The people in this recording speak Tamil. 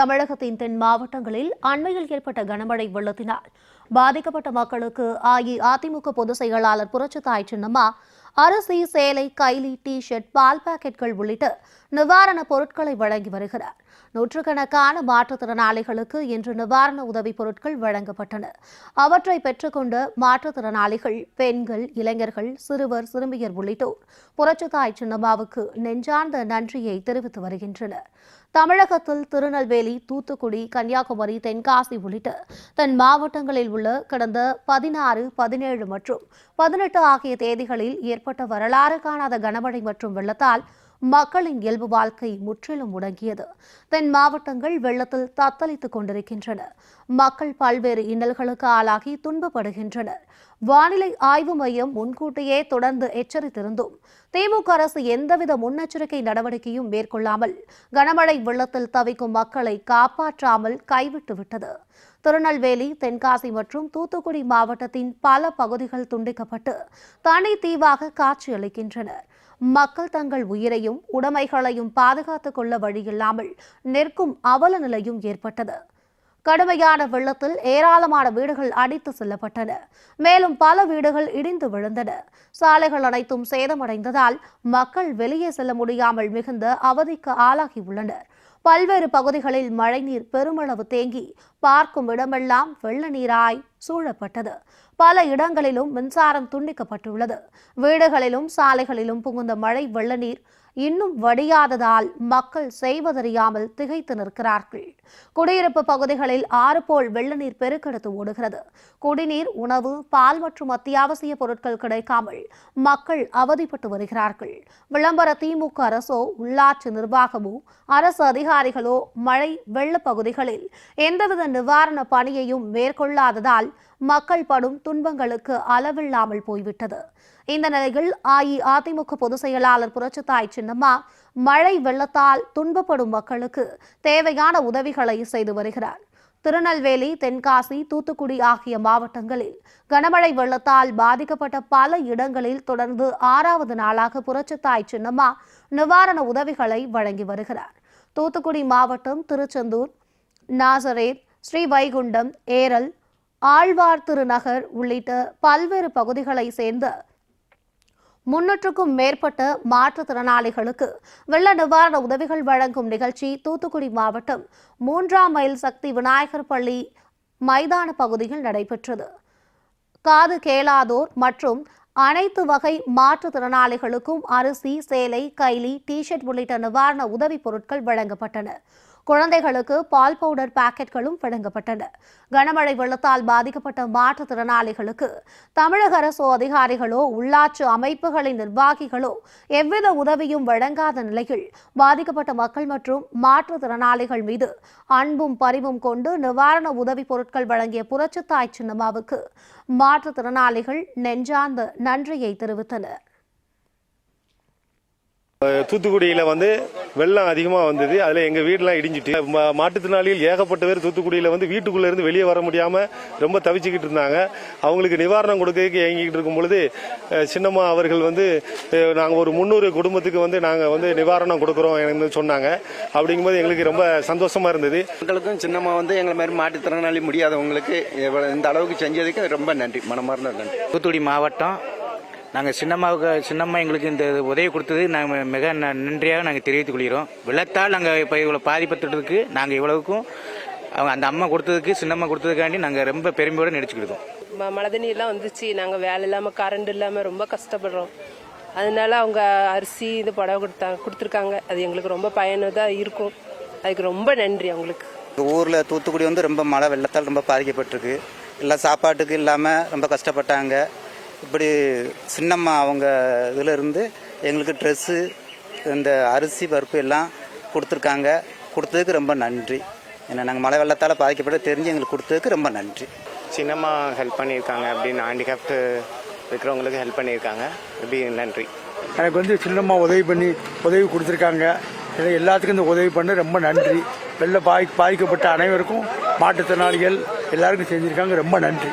தமிழகத்தின் தென் மாவட்டங்களில் அண்மையில் ஏற்பட்ட கனமழை வெள்ளத்தினால் பாதிக்கப்பட்ட மக்களுக்கு அஇஅதிமுக பொதுச் செயலாளர் புரட்சித்தாய் சின்னம்மா அரிசி சேலை கைலி டி ஷர்ட் பால் பாக்கெட்கள் உள்ளிட்ட நிவாரணப் பொருட்களை வழங்கி வருகிறார். நூற்றுக்கணக்கான மாற்றுத்திறனாளிகளுக்கு இன்று நிவாரண உதவிப் பொருட்கள் வழங்கப்பட்டன. அவற்றை பெற்றுக்கொண்ட மாற்றுத்திறனாளிகள் பெண்கள் இளைஞர்கள் சிறுவர் சிறுமியர் உள்ளிட்டோர் புரட்சித்தாய் சின்னம்மாவுக்கு நெஞ்சார்ந்த நன்றியை தெரிவித்து வருகின்றனர். தமிழகத்தில் திருநெல்வேலி தூத்துக்குடி கன்னியாகுமரி தென்காசி உள்ளிட்ட தன் மாவட்டங்களில் உள்ள கடந்த பதினாறு பதினேழு மற்றும் பதினெட்டு ஆகிய தேதிகளில் ஏற்பட்ட வரலாறு காணாத கனமழை மற்றும் வெள்ளத்தால் மக்களின் இயல்பு வாழ்க்கை முற்றிலும் முடங்கியது. தென் மாவட்டங்கள் வெள்ளத்தில் தத்தளித்துக் கொண்டிருக்கின்றன. மக்கள் பல்வேறு இன்னல்களுக்கு ஆளாகி துன்பப்படுகின்றனர். வானிலை ஆய்வு மையம் முன்கூட்டியே தொடர்ந்து எச்சரித்திருந்தும் திமுக அரசு எந்தவித முன்னெச்சரிக்கை நடவடிக்கையும் மேற்கொள்ளாமல் கனமழை வெள்ளத்தில் தவிக்கும் மக்களை காப்பாற்றாமல் கைவிட்டு விட்டது. திருநெல்வேலி தென்காசி மற்றும் தூத்துக்குடி மாவட்டத்தின் பல பகுதிகள் துண்டிக்கப்பட்டு தனி தீவாக காட்சியளிக்கின்றனர் மக்கள் தங்கள் உயிரையும் உடைமைகளையும் பாதுகாத்துக் கொள்ள வழியில்லாமல் நிற்கும் அவல நிலையும் ஏற்பட்டது. கடுமையான வெள்ளத்தில் ஏராளமான வீடுகள் அடித்து செல்லப்பட்டன. மேலும் பல வீடுகள் இடிந்து விழுந்தன. சாலைகள் அனைத்தும் சேதமடைந்ததால் மக்கள் வெளியே செல்ல முடியாமல் மிகுந்த அவதிக்கு ஆளாகியுள்ளனர். பல்வேறு பகுதிகளில் மழைநீர் பெருமளவு தேங்கி பார்க்கும் இடமெல்லாம் வெள்ள நீராய் சூழப்பட்டது. பல இடங்களிலும் மின்சாரம் துண்டிக்கப்பட்டுள்ளது. வீடுகளிலும் சாலைகளிலும் புகுந்த மழை வெள்ள நீர் இன்னும் வடியாததால் மக்கள் செய்வதறியாமல் திகைத்து நிற்கிறார்கள். குடியிருப்பு பகுதிகளில் ஆறு போல் வெள்ள நீர் பெருக்கெடுத்து ஓடுகிறது. குடிநீர் உணவு பால் மற்றும் அத்தியாவசிய பொருட்கள் கிடைக்காமல் மக்கள் அவதிப்பட்டு வருகிறார்கள். விளம்பர திமுக அரசோ உள்ளாட்சி நிர்வாகமோ அரசு அதிகாரிகளோ மழை வெள்ள பகுதிகளில் எந்தவித நிவாரண பணியையும் மேற்கொள்ளாததால் மக்கள் படும் துன்பங்களுக்கு அளவில்லாமல் போய்விட்டது. இந்த நிலையில் அஇஅதிமுக பொதுச் செயலாளர் புரட்சித்தாய் சின்னம்மா மழை வெள்ளத்தால் துன்பப்படும் மக்களுக்கு தேவையான உதவிகளை செய்து வருகிறார். திருநெல்வேலி தென்காசி தூத்துக்குடி ஆகிய மாவட்டங்களில் கனமழை வெள்ளத்தால் பாதிக்கப்பட்ட பல இடங்களில் தொடர்ந்து ஆறாவது நாளாக புரட்சித்தாய் சின்னம்மா நிவாரண உதவிகளை வழங்கி வருகிறார். தூத்துக்குடி மாவட்டம் திருச்செந்தூர் நாசரேத் ஸ்ரீவைகுண்டம் ஏரல் ஆழ்வார் திருநகர் உள்ளிட்ட பல்வேறு பகுதிகளை சேர்ந்த முன்னூற்றுக்கும் மேற்பட்ட மாற்றுத்திறனாளிகளுக்கு வெள்ள நிவாரண உதவிகள் வழங்கும் நிகழ்ச்சி தூத்துக்குடி மாவட்டம் மூன்றாம் மைல் சக்தி விநாயகர் பள்ளி மைதான பகுதியில் நடைபெற்றது. காது கேளாதோர் மற்றும் அனைத்து வகை மாற்றுத்திறனாளிகளுக்கும் அரிசி சேலை கைலி டிஷர்ட் உள்ளிட்ட நிவாரண உதவிப் பொருட்கள் வழங்கப்பட்டன. குழந்தைகளுக்கு பால் பவுடர் பாக்கெட்களும் வழங்கப்பட்டன. கனமழை வெள்ளத்தால் பாதிக்கப்பட்ட மாற்றுத்திறனாளிகளுக்கு தமிழக அரசு அதிகாரிகளோ உள்ளாட்சி அமைப்புகளின் நிர்வாகிகளோ எவ்வித உதவியும் வழங்காத நிலையில் பாதிக்கப்பட்ட மக்கள் மற்றும் மாற்றுத்திறனாளிகள் மீது அன்பும் பரிவும் கொண்டு நிவாரண உதவிப் பொருட்கள் வழங்கிய புரட்சித்தாய் சின்னம்மாவுக்கு மாற்றுத்திறனாளிகள் நெஞ்சார்ந்த நன்றியை தெரிவித்தனர். தூத்துக்குடியில் வந்து வெள்ளம் அதிகமாக வந்தது. அதில் எங்கள் வீடெலாம் இடிஞ்சிட்டு மா- மாற்றுத்திறனாளிகள் ஏகப்பட்ட பேர் தூத்துக்குடியில் வந்து வீட்டுக்குள்ளே இருந்து வெளியே வர முடியாமல் ரொம்ப தவிச்சுக்கிட்டு இருந்தாங்க. அவங்களுக்கு நிவாரணம் கொடுக்கறதுக்கு ஏங்கிக்கிட்டு இருக்கும் பொழுது சின்னம்மா அவர்கள் வந்து நாங்கள் ஒரு முந்நூறு குடும்பத்துக்கு வந்து நாங்கள் வந்து நிவாரணம் கொடுக்குறோம் சொன்னாங்க. அப்படிங்கும்போது எங்களுக்கு ரொம்ப சந்தோஷமாக இருந்தது. மக்களுக்கும் சின்னம்மா வந்து எங்களை மாதிரி மாற்றுத்திறனாளி முடியாதவங்களுக்கு இந்த அளவுக்கு செஞ்சதுக்கு ரொம்ப நன்றி. மனமார்ந்த நன்றி. தூத்துக்குடி மாவட்டம் நாங்கள் சின்னம்மாவுக்கு சின்னம்மா எங்களுக்கு இந்த உதவி கொடுத்தது. நாங்கள் மிக ந- நன்றியாக நாங்கள் தெரிவித்துக் கொள்கிறோம். வெள்ளத்தால் நாங்கள் இப்போ இவ்வளோ பாதிப்பட்டுறதுக்கு நாங்கள் இவ்வளவுக்கும் அவங்க அந்த அம்மா கொடுத்ததுக்கு சின்னம்மா கொடுத்ததுக்காண்டி நாங்கள் ரொம்ப பெருமையோடு நடிச்சுக்கிட்டோம். ம- மழை தண்ணியெல்லாம் வந்துச்சு. நாங்கள் வேலை இல்லாமல் கரண்ட் இல்லாமல் ரொம்ப கஷ்டப்படுறோம். அதனால அவங்க அரிசி இது புடவை கொடுத்தாங்க கொடுத்துருக்காங்க. அது எங்களுக்கு ரொம்ப பயனுள்ளதாக இருக்கும். அதுக்கு ரொம்ப நன்றி அவங்களுக்கு. எங்கள் ஊரில் தூத்துக்குடி வந்து ரொம்ப மழை வெள்ளத்தால் ரொம்ப பாதிக்கப்பட்டிருக்கு. எல்லாம் சாப்பாட்டுக்கு இல்லாமல் ரொம்ப கஷ்டப்பட்டாங்க. இப்படி சின்னம்மா அவங்க இதில் இருந்து எங்களுக்கு ட்ரெஸ்ஸு இந்த அரிசி பருப்பு எல்லாம் கொடுத்துருக்காங்க. கொடுத்ததுக்கு ரொம்ப நன்றி. ஏன்னா நாங்கள் மழை வெள்ளத்தால் பாதிக்கப்பட்டு தெரிஞ்சு எங்களுக்கு கொடுத்ததுக்கு ரொம்ப நன்றி. சின்னம்மா ஹெல்ப் பண்ணியிருக்காங்க அப்படின்னு ஹேண்டிகேப்டு இருக்கிறவங்களுக்கு ஹெல்ப் பண்ணியிருக்காங்க. இப்படி நன்றி. எனக்கு வந்து சின்னம்மா உதவி பண்ணி உதவி கொடுத்துருக்காங்க. எனக்கு எல்லாத்துக்கும் இந்த உதவி பண்ண ரொம்ப நன்றி. வெள்ள பாதி பாதிக்கப்பட்ட அனைவருக்கும் மாற்றுத்திறனாளிகள் எல்லாருக்கும் செஞ்சுருக்காங்க. ரொம்ப நன்றி.